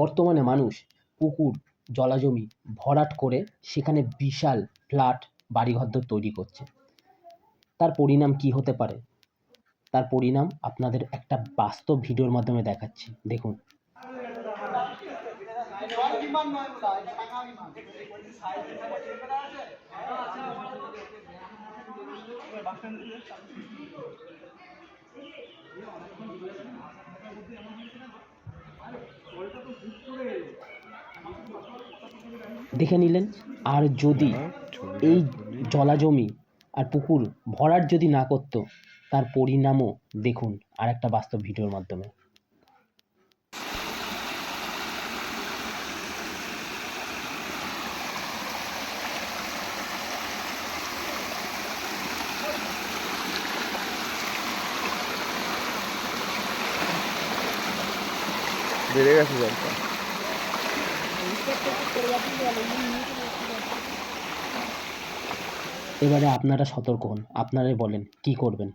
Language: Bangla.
বর্তমানে মানুষ পুকুর, জলাজমি ভরাট করে সেখানে বিশাল ফ্ল্যাট বাড়িঘরদোর তৈরি করছে। তার পরিণাম কী হতে পারে? তার পরিণাম আপনাদের একটা বাস্তব ভিডিওর মাধ্যমে দেখাচ্ছি। দেখুন। দেখে নিলেন। আর যদি এই জলাজমি আর পুকুর ভরাট যদি না করতো তার পরিণামও দেখুন আর একটা বাস্তব ভিডিওর মাধ্যমে। বেড়ে গেছে জলটা। এবারে আপনারা সতর্ক হন আপনারাই বলেন কি করবেন।